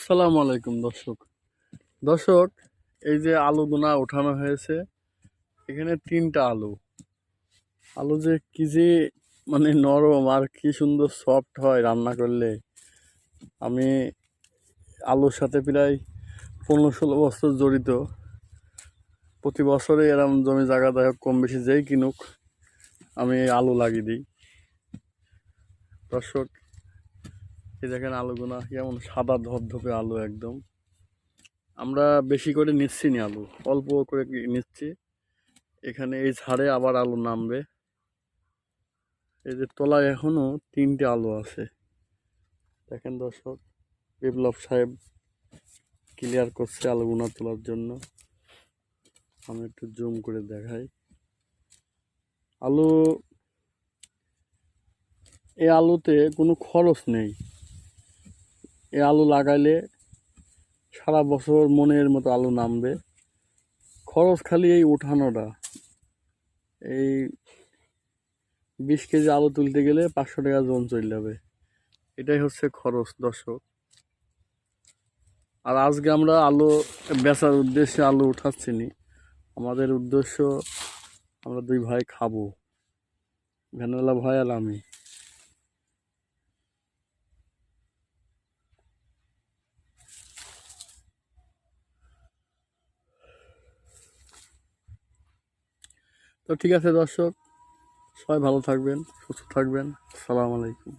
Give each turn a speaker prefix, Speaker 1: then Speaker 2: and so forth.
Speaker 1: আসসালামু আলাইকুম, দর্শক। দর্শক, এই যে আলুগুনা ওঠানো হয়েছে, এখানে তিনটা আলু। আলু যে কি যে মানে নরম আর কি সুন্দর সফট হয় রান্না করলে। আমি আলুর সাথে প্রায় পনেরো ষোলো বছর জড়িত। প্রতি বছরে এরম জমি জায়গা দেয়, কম বেশি যেই কিনুক, আমি আলু লাগিয়ে দিই। দর্শক এই দেখেন আলুগুনা, কেমন সাদা ধপধপে আলু একদম। আমরা বেশি করে নিচ্ছি না আলু, অল্প করে নিচ্ছি। এখানে এই ঝাড়ে আবার আলু নামবে। এই যে তলায় এখনও তিনটে আলু আছে। দেখেন দর্শক, বিপ্লব সাহেব ক্লিয়ার করছে আলুগুনা তোলার জন্য। আমি একটু জুম করে দেখাই। আলু, এই আলুতে কোনো খরচ নেই। এই আলু লাগাইলে সারা বছর মনের মতো আলু নামবে। খরচ খালি এই উঠানোটা। এই বিশ কেজি আলু তুলতে গেলে পাঁচশো টাকা জন চলে যাবে। এটাই হচ্ছে খরচ, দর্শক। আর আজকে আমরা আলু বেচার উদ্দেশ্যে আলু উঠাচ্ছি নি। আমাদের উদ্দেশ্য আমরা দুই ভাই খাব। ভ্যানওয়ালা ভাই আর আমি। তো ঠিক আছে দর্শক সবাই ভালো থাকবেন সুস্থ থাকবেন। সালাম আলাইকুম।